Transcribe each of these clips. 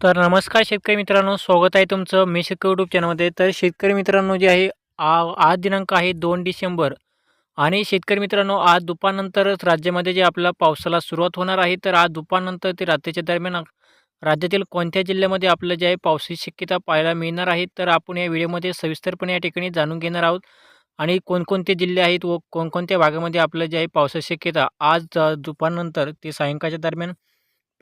तर नमस्कार शेतकरी मित्रांनो स्वागत आहे तुमचं मी शेतकरी यूट्यूब चॅनलमध्ये तर शेतकरी मित्रांनो जे आहे आ आज दिनांक आहे दोन डिसेंबर. आणि शेतकरी मित्रांनो आज दुपारनंतरच राज्यामध्ये जे आपला पावसाला सुरुवात होणार आहे तर आज दुपारनंतर ते रात्रीच्या दरम्यान राज्यातील कोणत्या जिल्ह्यामध्ये आपलं जे आहे पावसाची शक्यता पाहायला मिळणार आहे तर आपण या व्हिडिओमध्ये सविस्तरपणे या ठिकाणी जाणून घेणार आहोत. आणि कोणकोणते जिल्हे आहेत व कोणकोणत्या भागामध्ये आपलं जे आहे पावसाची शक्यता आज दुपारनंतर ते सायंकाळच्या दरम्यान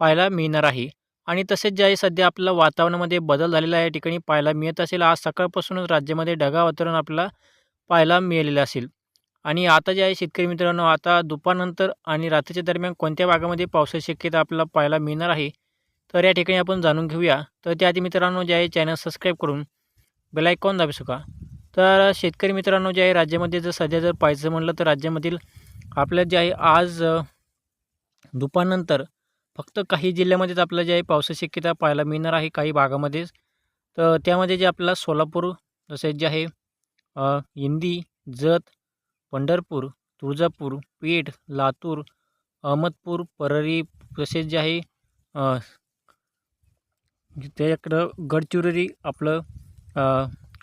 पाहायला मिळणार आहे. आणि तसेच जे आहे सध्या आपल्याला वातावरणामध्ये बदल झालेला आहे या ठिकाणी पाहायला मिळत असेल. आज सकाळपासूनच राज्यामध्ये ढगा वातावरण आपल्याला पाहायला मिळालेलं असेल. आणि आता जे आहे शेतकरी मित्रांनो आता दुपारनंतर आणि रात्रीच्या दरम्यान कोणत्या भागामध्ये पावसाची शक्यता आपल्याला पाहायला मिळणार आहे? तर या ठिकाणी आपण जाणून घेऊया. तर त्याआधी मित्रांनो जे आहे चॅनल सबस्क्राईब करून बेलायकॉन दाबी शका तर शेतकरी मित्रांनो जे आहे राज्यामध्ये जर सध्या जर पाहायचं म्हटलं तर राज्यामधील आपल्या जे आहे आज दुपारनंतर फक्त काही जिल्ह्यामध्येच आपल्याला जे आहे पावसाची शक्यता पाहायला मिळणार आहे काही भागामध्येच. तर त्यामध्ये जे आपल्याला सोलापूर तसेच जे आहे इंदी जत पंढरपूर तुळजापूर पेठ लातूर अहमदपूर परळी तसेच जे आहे त्याच्याकडं गडचिरोली आपलं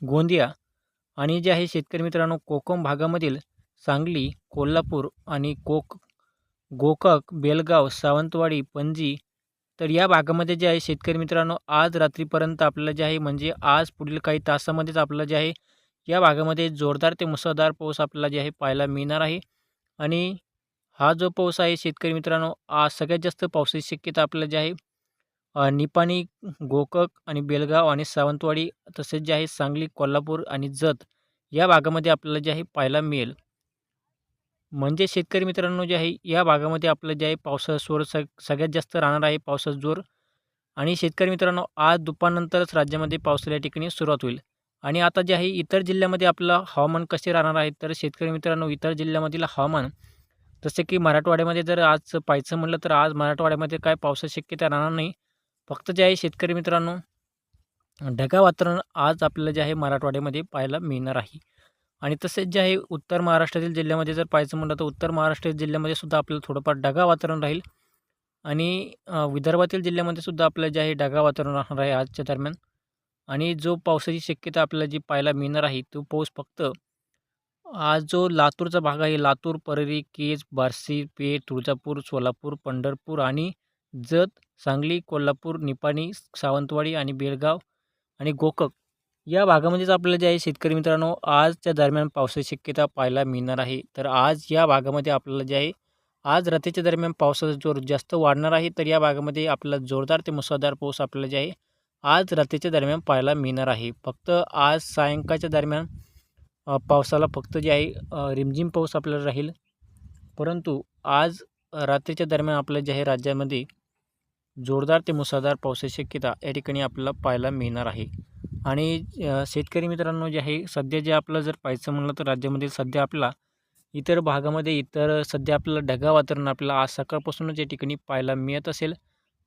गोंदिया आणि जे आहे शेतकरी मित्रांनो कोकम भागामधील सांगली कोल्हापूर आणि कोक गोकक बेलगाव सावंतवाडी पणजी. तर या भागामध्ये जे आहे शेतकरी मित्रांनो आज रात्रीपर्यंत आपल्याला जे आहे म्हणजे आज पुढील काही तासामध्येच आपल्याला जे आहे या भागामध्ये जोरदार ते मुसळधार पाऊस आपल्याला जे आहे पाहायला मिळणार आहे. आणि हा जो पाऊस आहे शेतकरी मित्रांनो आज सगळ्यात जास्त पावसाची शक्यता आपल्याला जे आहे निपाणी गोकक आणि बेलगाव आणि सावंतवाडी तसेच जे आहे सांगली कोल्हापूर आणि जत या भागामध्ये आपल्याला जे आहे पाहायला मिळेल. म्हणजे शेतकरी मित्रांनो जे आहे या भागामध्ये आपलं जे आहे पावसाचा जोर सग सगळ्यात जास्त राहणार आहे पावसाचा जोर. आणि शेतकरी मित्रांनो आज दुपारनंतरच राज्यामध्ये पावसाच्या ठिकाणी सुरुवात होईल. आणि आता जे आहे इतर जिल्ह्यामध्ये आपलं हवामान कसे राहणार आहे तर शेतकरी मित्रांनो इतर जिल्ह्यामधील हवामान जसे की मराठवाड्यामध्ये जर आज पाहायचं म्हटलं तर आज मराठवाड्यामध्ये काय पावसाची शक्यता राहणार नाही. फक्त जे आहे शेतकरी मित्रांनो ढगा वातावरण आज आपल्याला जे आहे मराठवाड्यामध्ये पाहायला मिळणार आहे. आणि तसेच जे आहे उत्तर महाराष्ट्रातील जिल्ह्यामध्ये जर पाहायचं म्हटलं तर उत्तर महाराष्ट्र जिल्ह्यामध्ये सुद्धा आपल्याला थोडंफार ढगाळ वातावरण राहील. आणि विदर्भातील जिल्ह्यामध्ये सुद्धा आपल्याला जे आहे ढगाळ वातावरण राहणार आहे आजच्या दरम्यान. आणि जो पावसाची शक्यता आपल्याला जी पाहायला मिळणार आहे तो पाऊस फक्त आज जो लातूरचा भाग आहे लातूर परळी केज बार्शी पेठ तुळजापूर सोलापूर पंढरपूर आणि जत सांगली कोल्हापूर निपाणी सावंतवाडी आणि बेळगाव आणि गोकक या भागामध्येच आपल्याला जे आहे शेतकरी मित्रांनो आजच्या दरम्यान पावसाची शक्यता पाहायला मिळणार आहे. तर आज या भागामध्ये आपल्याला जे आहे आज रात्रीच्या दरम्यान पावसाचा जोर जास्त वाढणार आहे. तर या भागामध्ये आपल्याला जोरदार ते मुसळधार पाऊस आपल्याला जे आहे आज रात्रीच्या दरम्यान पाहायला मिळणार आहे. फक्त आज सायंकाळच्या दरम्यान पावसाला फक्त जे आहे रिमझिम पाऊस आपल्याला राहील. परंतु आज रात्रीच्या दरम्यान आपल्या जे आहे राज्यामध्ये जोरदार ते मुसळधार पावसाची शक्यता या ठिकाणी आपल्याला पाहायला मिळणार आहे. आणि शेतकरी मित्रांनो जे आहे सध्या जे आपलं जर पाहायचं म्हणलं तर राज्यामध्ये सध्या आपला इतर भागामध्ये इतर सध्या आपल्याला ढगाळ वातावरण आपल्याला आज सकाळपासूनच या ठिकाणी पाहायला मिळत असेल.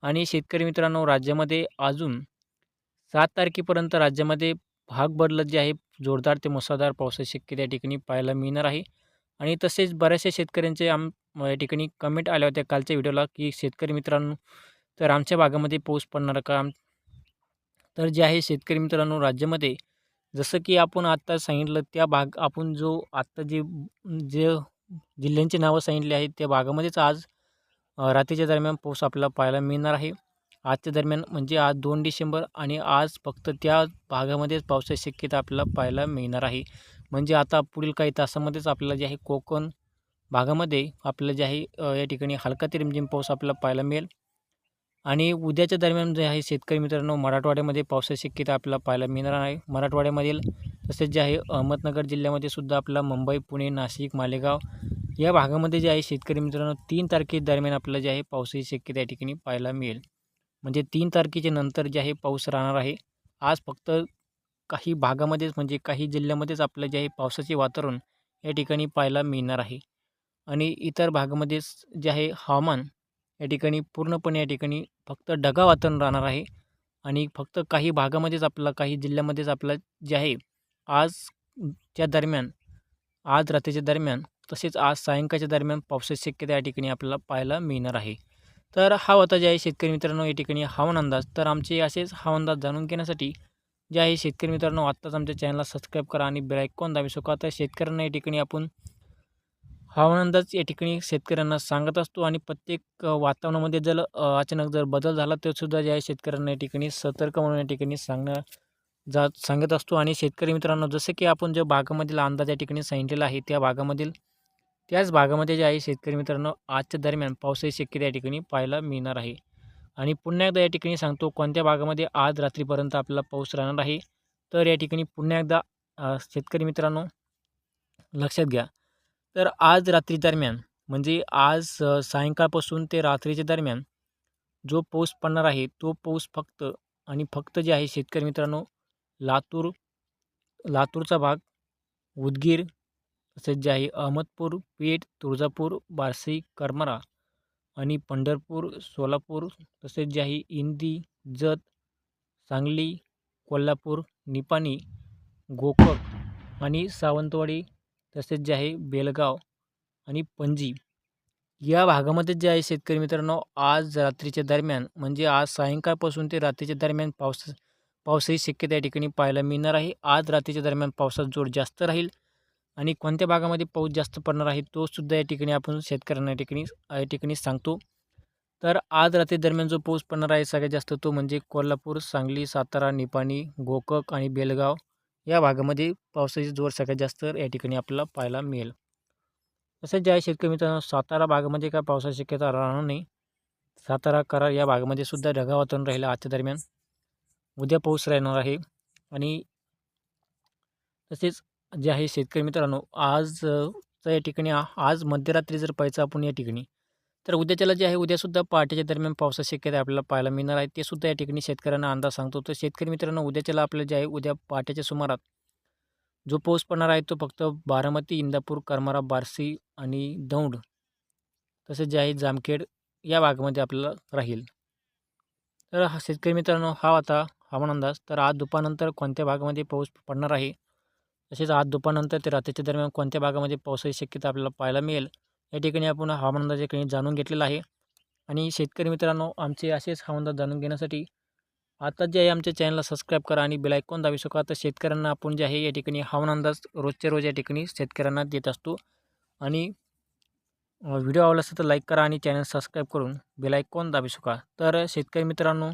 आणि शेतकरी मित्रांनो राज्यामध्ये अजून सात तारखेपर्यंत राज्यामध्ये भाग बदलत जे आहे जोरदार ते मुसळधार पावसाची शक्यता या ठिकाणी पाहायला मिळणार आहे. आणि तसेच बऱ्याचशा शेतकऱ्यांचे आम या ठिकाणी कमेंट आल्या होत्या कालच्या व्हिडिओला की शेतकरी मित्रांनो तर आमच्या भागामध्ये पाऊस पडणार का? आम तर जे आहे शेतकरी मित्रांनो राज्यामध्ये जसं की आपण आत्ता सांगितलं त्या भाग आपण जो आत्ता जे जे जिल्ह्यांची नावं सांगितली आहेत त्या भागामध्येच आज रात्रीच्या दरम्यान पाऊस आपल्याला पाहायला मिळणार आहे. आजच्या दरम्यान म्हणजे आज दोन डिसेंबर आणि आज फक्त त्या भागामध्येच पावसाची शक्यता आपल्याला पाहायला मिळणार आहे. म्हणजे आता पुढील काही तासामध्येच आपल्याला जे आहे कोकण भागामध्ये आपल्याला जे आहे या ठिकाणी हलका ते रिमझिम पाऊस आपल्याला पाहायला मिळेल. आणि उद्याच्या दरम्यान जे आहे शेतकरी मित्रांनो मराठवाड्यामध्ये पावसाची शक्यता आपल्याला पाहायला मिळणार आहे. मराठवाड्यामधील तसेच जे आहे अहमदनगर जिल्ह्यामध्ये सुद्धा आपला मुंबई पुणे नाशिक मालेगाव या भागामध्ये जे आहे शेतकरी मित्रांनो तीन तारखे दरम्यान आपल्याला जे आहे पावसाची शक्यता या ठिकाणी पाहायला मिळेल. म्हणजे तीन तारखेच्या नंतर जे आहे पाऊस राहणार आहे. आज फक्त काही भागामध्येच म्हणजे काही जिल्ह्यामध्येच आपलं जे आहे पावसाचे वातावरण या ठिकाणी पाहायला मिळणार आहे. आणि इतर भागामध्येच जे आहे हवामान या ठिकाणी पूर्णपणे या ठिकाणी फक्त ढगाळ वातावरण राहणार आहे. आणि फक्त काही भागामध्येच आपला काही जिल्ह्यामध्येच आपला जे आहे आजच्या दरम्यान आज रात्रीच्या दरम्यान तसेच आज सायंकाळच्या दरम्यान पावसाची शक्यता या ठिकाणी आपल्याला पाहायला मिळणार आहे. तर हा होता जे आहे शेतकरी मित्रांनो या ठिकाणी हवामान अंदाज. तर आमचे असेच हवामान अंदाज जाणून घेण्यासाठी जे आहे शेतकरी मित्रांनो आत्ताच आमच्या चॅनलला सबस्क्राईब करा आणि बेलायकॉन दाबी. शका तर शेतकऱ्यांना या ठिकाणी आपण हवामान अंदाज या ठिकाणी शेतकऱ्यांना सांगत असतो आणि प्रत्येक वातावरणामध्ये जर अचानक जर बदल झाला तर सुद्धा जे आहे शेतकऱ्यांना या ठिकाणी सतर्क म्हणून या ठिकाणी सांगणं जात सांगत असतो. आणि शेतकरी मित्रांनो जसं की आपण ज्या भागामधील अंदाज या ठिकाणी सांगितलेला आहे त्या भागामधील त्याच भागामध्ये जे आहे शेतकरी मित्रांनो आजच्या दरम्यान पावसाची शक्यता या ठिकाणी पाहायला मिळणार आहे. आणि पुन्हा एकदा या ठिकाणी सांगतो कोणत्या भागामध्ये आज रात्रीपर्यंत आपल्याला पाऊस राहणार आहे तर या ठिकाणी पुन्हा एकदा शेतकरी मित्रांनो लक्षात घ्या. तर आज रात्री दरम्यान म्हणजे आज सायंकाळपासून ते रात्रीच्या दरम्यान जो पाऊस पडणार आहे तो पाऊस फक्त आणि फक्त जे आहे शेतकरी मित्रांनो लातूर लातूरचा भाग उदगीर तसेच जे आहे अहमदपूर पेठ तुळजापूर बार्शी करमरा आणि पंढरपूर सोलापूर तसेच जे आहे इंदी जत सांगली कोल्हापूर निपाणी गोकक आणि सावंतवाडी तसेच जे आहे बेलगाव आणि पणजी या भागामध्ये जे आहे शेतकरी मित्रांनो आज रात्रीच्या दरम्यान म्हणजे आज सायंकाळपासून ते रात्रीच्या दरम्यान पाऊस पावसाची शक्यता या ठिकाणी पाहायला मिळणार आहे. आज रात्रीच्या दरम्यान पावसाचा जोर जास्त राहील आणि कोणत्या भागामध्ये पाऊस जास्त पडणार आहे तो सुद्धा या ठिकाणी आपण शेतकऱ्यांना या ठिकाणी या ठिकाणी सांगतो. तर आज रात्री दरम्यान जो पाऊस पडणार आहे सगळ्यात जास्त तो म्हणजे कोल्हापूर सांगली सातारा निपाणी गोकक आणि बेलगाव या भागामध्ये पावसाची जोर सगळ्यात जास्त या ठिकाणी आपल्याला पाहायला मिळेल. तसेच जे आहे शेतकरी मित्रांनो सातारा भागामध्ये काय पावसाची शक्यता राहणार नाही. सातारा करार या भागामध्ये सुद्धा ढगा वातावरण राहिलं आजच्या दरम्यान. उद्या पाऊस राहणार आहे आणि तसेच जे आहे शेतकरी मित्रांनो आज या ठिकाणी आ- आज मध्यरात्री जर पाहायचं आपण या ठिकाणी तर उद्याच्याला जे आहे उद्यासुद्धा पहाटेच्या दरम्यान पावसाची शक्यता आपल्याला पाहायला मिळणार आहे. ते सुद्धा या ठिकाणी शेतकऱ्यांना अंदाज सांगतो. तर शेतकरी मित्रांनो उद्याच्याला आपल्याला जे आहे उद्या पहाटेच्या सुमारात जो पाऊस पडणार आहे तो फक्त बारामती इंदापूर करमारा बारसी आणि दौंड तसेच जे आहे जामखेड या भागामध्ये आपल्याला राहील. तर हा शेतकरी मित्रांनो हा होता हवामान अंदाज. तर आज दुपारनंतर कोणत्या भागामध्ये पाऊस पडणार आहे? तसेच आज दुपारनंतर ते रात्रीच्या दरम्यान कोणत्या भागामध्ये पावसाची शक्यता आपल्याला पाहायला मिळेल? या ठिकाणी आपण हवामान अंदाज या ठिकाणी जाणून घेतलेला आहे. आणि शेतकरी मित्रांनो आमचे असेच हवामान अंदाज जाणून घेण्यासाठी आता जे आहे आमच्या चॅनलला सबस्क्राईब करा आणि बेल दाबी दाबू शका तर शेतकऱ्यांना आपण जे आहे या ठिकाणी हवामान अंदाज रोजच्या रोज या ठिकाणी शेतकऱ्यांना देत असतो. आणि व्हिडिओ आवडला असेल तर लाईक करा आणि चॅनल सबस्क्राईब करून बेल दाबी शका तर शेतकरी मित्रांनो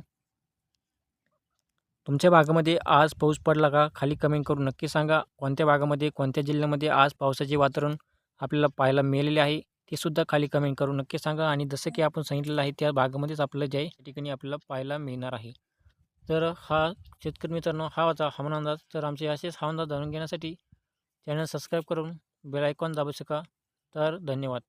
तुमच्या भागामध्ये आज पाऊस पडला का? खाली कमेंट करून नक्की सांगा. कोणत्या भागामध्ये कोणत्या जिल्ह्यामध्ये आज पावसाचे वातावरण आपल्याला पाहायला मिळालेले आहे. ते सुद्धा खाली कमेंट करून नक्की सांगा आणि जसं की आपण सांगितलेलं आहे त्या भागामध्येच आपल्याला जे ठिकाणी आपल्याला पाहायला मिळणार आहे. तर हा शेतकरी मित्रांनो हा होता हवामान अंदाज. तर आमचे असेच हवामान अंदाज जाणून घेण्यासाठी चॅनल सबस्क्राईब करून बेल आयकॉन दाबू शका तर धन्यवाद.